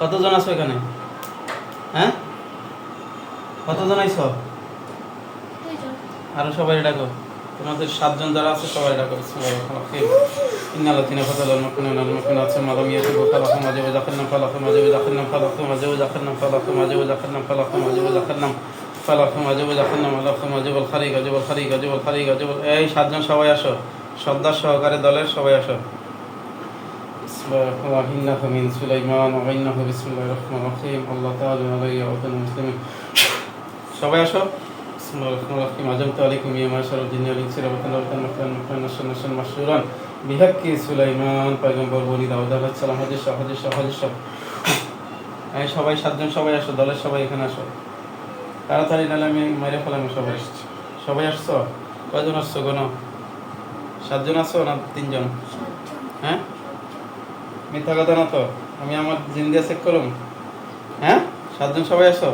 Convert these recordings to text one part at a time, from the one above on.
কতজন আছো এখানে হ্যাঁ কতজন আইছো আরও সবাই ডাকো তোমাদের সাতজন যারা আছে সবাই ডাকো বিসমিল্লাহির রহমানির রহিম ইন্নাল লাযিনা ফাতালাল মুমিনুনা ওয়াল মুমিনাত সুম্মা লাম ইয়াতুবু ফালাহুম আযাবু জাহান্নাম ফালাহুম আযাবু জাহান্নাম ফালাহুম আযাবু জাহান্নাম ফালাহুম আযাবু জাহান্নাম ফালাহুম আযাবু জাহান্নাম ফালাহুম আযাবু জাহান্নাম ওয়ালাহুম আযাবুল খারিক খারিক আযাবুল এই সাতজন সবাই আসো সর্দার সহকারে দলের সবাই আসো بسم الله الرحمن الرحيم إنه من سليمان وإنه بسم الله الرحمن الرحيم الله تعالى علي وعلى المسلمين সবাই আসো بسم الله الرحمن الرحيم عجبت عليكم يا معشر الجن والإنس ربطا ربطا مكان مكان نشر نشر مشهورا بحق সুলাইমান পয়গম্বর বলি দাউদ আলাইহিস সালাম হাজির সব হাজির সব হাজির সব এই সবাই সাতজন সবাই আসো দলের সবাই এখানে আসো তাড়াতাড়ি নাহলে আমি মেরে ফেলাম সবাই সবাই আসছো কয়জন আসছো কোনো সাতজন আসছো না তিনজন হ্যাঁ মিথ্যা কথা না তো? আমি আমার জিন্দিয়া চেক করুন হ্যাঁ? সাতজন সবাই আসো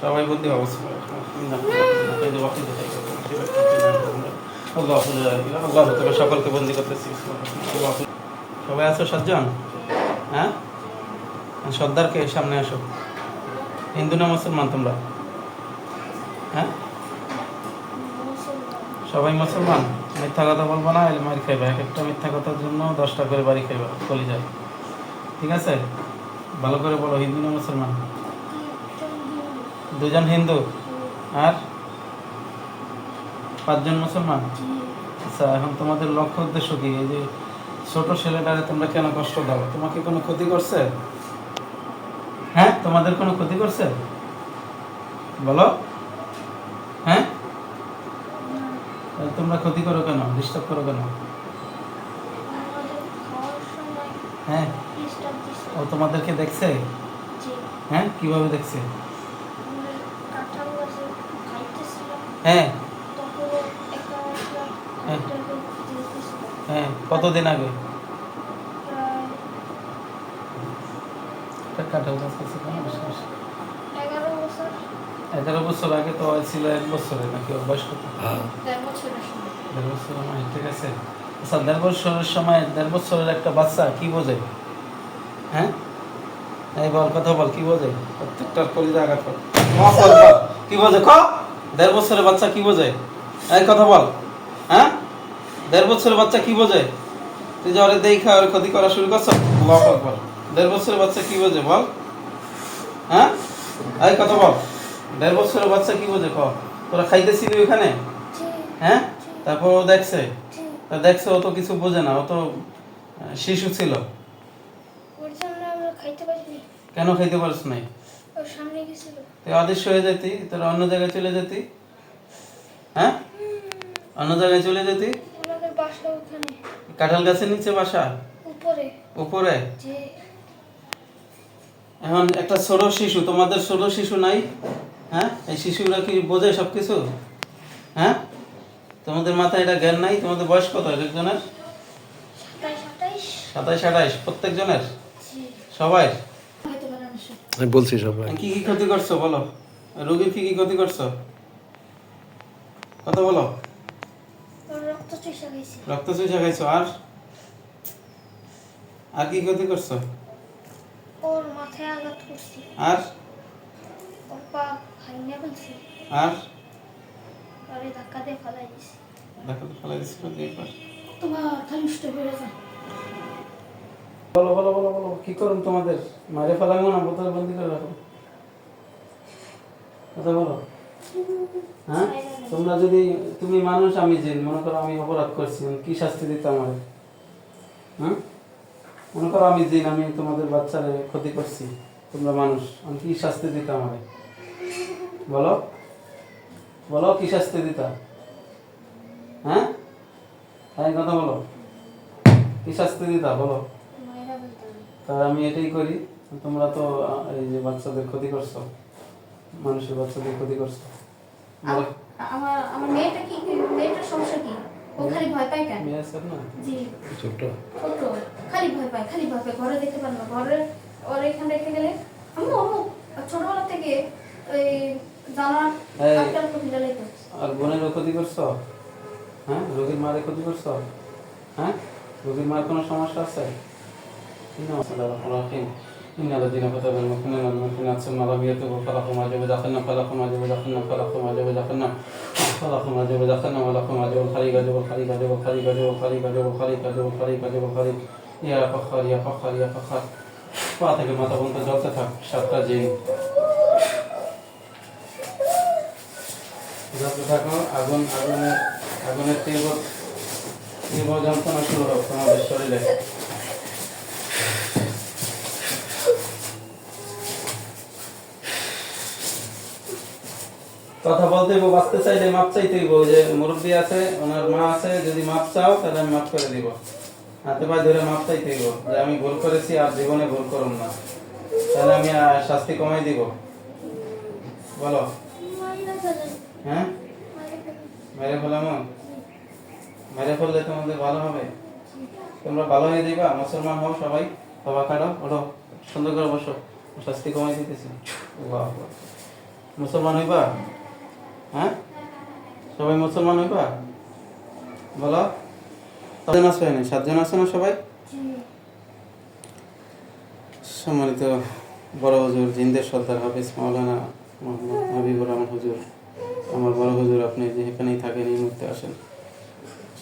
সবাই আল্লাহ আল্লাহ সকলকে বন্দি করতেছি সবাই আছো সাতজন? হ্যাঁ? সর্দারকে সামনে আসো। হিন্দু না মুসলমান তোমরা? হ্যাঁ? সবাই মুসলমান? মিথ্যা কথা বলব না এলে মারি খাইবা। এক একটা মিথ্যা কথার জন্য দশটা করে বাড়ি খাইবা কলি যায় ঠিক আছে? ভালো করে বলো, হিন্দু না মুসলমান? দুজন হিন্দু? আর? পাঁচজন মুসলমান? আচ্ছা এখন তোমাদের লক্ষ্য উদ্দেশ্য কি? এই যে ছোট ছেলেটারে তোমরা কেন কষ্ট দাও? তোমাকে কোনো ক্ষতি করছে? হ্যাঁ তোমাদের কোনো ক্ষতি করছে? বলো হ্যাঁ তাহলে তোমরা ক্ষতি করো কেন? ডিস্টার্ব করো কেন? হ্যাঁ। ও তোমাদেরকে দেখছে? হ্যাঁ? কীভাবে দেখছে? হ্যাঁ। হ্যাঁ। কতদিন আগে? কাঁঠাল গাছ আছে? এগারো বছর আগে তো ছিল এক বছরে নাকি ওর বয়স কত দেড় বছরের সময়। ঠিক আছে। আচ্ছা দেড় বছরের সময় দেড় বছরের একটা বাচ্চা কি বোঝে? হ্যাঁ? এই বল কথা বল কি বোঝে? প্রত্যেকটার কলিজা আঘাত কর। মাফ কর, বল। কি বোঝে? ক? দেড় বছরের বাচ্চা কি বোঝে? এই কথা বল। হ্যাঁ? দেড় বছরের বাচ্চা কি বোঝে? তুই যে ওরে দেখা ওর ক্ষতি করা শুরু করছ? দেড় বছরের বাচ্চা কি বোঝে? বল। হ্যাঁ? এই কথা বল। দেড় বছরের বাচ্চা কি বোঝে ক? তোরা খাইতেছিলি ওখানে হ্যাঁ? তারপর ও দেখছে? তা দেখছে ও তো কিছু বোঝে না ও তো শিশু ছিল। কেন খাইতে পারিস নাই? তুই অদৃশ্য হয়ে যেতি তোরা অন্য জায়গায় চলে যেতি। হ্যাঁ? অন্য জায়গায় চলে যেতি? ওনাদের বাসা ওখানে। কাঁঠাল গাছের নিচে বাসা? উপরে। উপরে? এখন একটা ছোট শিশু তোমাদের ছোট শিশু নাই? হ্যাঁ? এই শিশুরা কি বোঝে সব কিছু হ্যাঁ? তোমাদের মাথায় এটা জ্ঞান নাই? তোমাদের বয়স কত একজনের? সাতাইশ আঠাইশ। প্রত্যেকজনের? জি। সবাই। আমি বলছি সবাই। কি কি ক্ষতি করছ বলো? রোগীর কি কি ক্ষতি করছ? কথা বলো। রক্ত চুষা গেছে রক্ত চুষা খাইছো আর? আর কি ক্ষতি করছ? ওর মাথায় আঘাত করছি। আর? ওর পা ভাঙিয়ে ফেলছি আর? পরে ধাক্কা দিয়ে ফেলাই দিছি। দেখো তো ফেলাই দিচ্ছিল দুইবার তোমার খালি উষ্ঠ বেড়ে যায় বলো বলো বলো বলো কি করুন তোমাদের? মারে ফেলাবো না বোতল বন্দি করে রাখো। কথা বলো। হ্যাঁ? তোমরা যদি তুমি মানুষ আমি জিন। মনে করো আমি অপরাধ করছি কি শাস্তি দিতে আমার? হ্যাঁ? মনে করো আমি জিন আমি তোমাদের বাচ্চারে ক্ষতি করছি। তোমরা মানুষ আমি কি শাস্তি দিতে আমারে? বলো। বলো কি শাস্তি দিতা? হ্যাঁ? হ্যাঁ কথা বলো। কি শাস্তি দিতা বলো। তা আমি এটাই করি তোমরা তো এই যে বাচ্চাদের ক্ষতি করছ মানুষের বাচ্চাদের ক্ষতি করছ। আম- আমার আমার মেয়েটা কি মেয়েটার সমস্যা কি? ও খালি ভয় পায় কেন? মেয়ে আছে না জি। ছোট্ট। ছোট খালি ভয় পায় খালি ভয় পায় ঘরে দেখতে পারে না। ঘরে ওর এখানে রেখে গেলে আমি ছোটবেলা থেকে এই। আজকাল কপিটা লেগে আর বোনেরও ক্ষতি করছো হ্যাঁ রোগীর মারে ক্ষতি করছো হ্যাঁ রোগীর মার কোনো সমস্যা আছে إن صلى الله عليه وسلم إن الذين كتبوا المؤمنين والمؤمنات ثم لم يتوبوا فلهم أجر دخلنا فلهم أجر دخلنا فلهم أجر دخلنا فلهم أجر دخلنا ولهم أجر الخليق أجر الخليق أجر الخليق أجر الخليق أجر الخليق أجر الخليق أجر الخليق يا فخر يا فخر يا فخر পা থেকে মাথা পর্যন্ত জ্বলতে থাক সাতটা জিন যত থাকো, আগুন, আগুনের আগুনের তীব্র তীব্র যন্ত্রণা শুরু হোক তোমাদের শরীরে কথা বলতে হইব, বাঁচতে চাইলে মাপ চাইতে হইব। যে মুরব্বী আছে, ওনার মা আছে, যদি মাপ চাও, তাহলে আমি মাপ করে দিব। হাতে পায়ে ধরে মাপ চাইতে হইব, যে আমি ভুল করেছি আর জীবনে ভুল করুন না। তাহলে আমি শাস্তি কমাই দিব। বলো। হ্যাঁ? মেরে ফেলাম মেরে ফেললে তোমাদের ভালো হবে। তোমরা ভালো হয়ে যাইবা, মুসলমান হও সবাই বাবা কাটো ওঠো, সুন্দর করে বসো। শাস্তি কমাই দিতেছি। মুসলমান হইবা? হ্যাঁ? সবাই মুসলমান হইবা? বলো। সাতজন আছে না সাতজন আছে না সবাই? সম্মানিত বড় হুজুর, জিন্দের সর্দার হাফিজ মাওলানা মোহাম্মদ হাবিবুর রহমান হুজুর। আমার বড় হুজুর, আপনি যে এখানেই থাকেন, এই মুহূর্তে আসেন।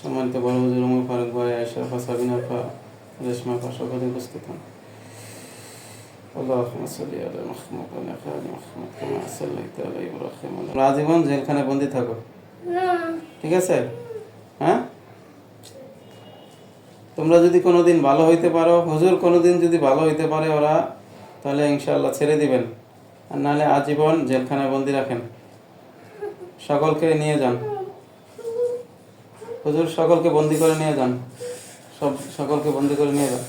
সম্মানিত বড় হুজুর অমর ফারুক ভাই আয়সা ফা রেশমা ফা সকলে উপস্থিত হন জেলখানে বন্দি থাকো। ঠিক আছে? হ্যাঁ? তোমরা যদি কোনোদিন ভালো হইতে পারো, হুজুর কোনোদিন যদি ভালো হইতে পারে ওরা, তাহলে ইনশাল্লাহ ছেড়ে দিবেন। আর নাহলে আজীবন জেলখানায় বন্দি রাখেন। সকলকে নিয়ে যান। হুজুর সকলকে বন্দি করে নিয়ে যান। সব সকলকে বন্দি করে নিয়ে যান?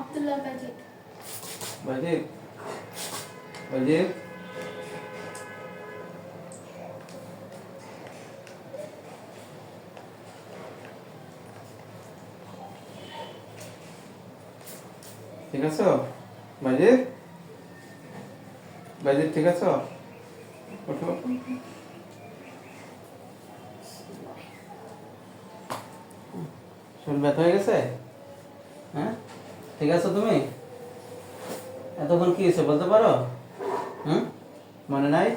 আব্দুল্লাহ বাজিদ। বাজিদ? বাজিদ? ঠিক আছো? বাজিদ বাজিদ ঠিক আছো? ওঠো। শরীর ব্যথা হয়ে গেছে? হ্যাঁ? ঠিক আছো তুমি? এতক্ষণ কি হয়েছে বলতে পারো? হুম? মনে নাই?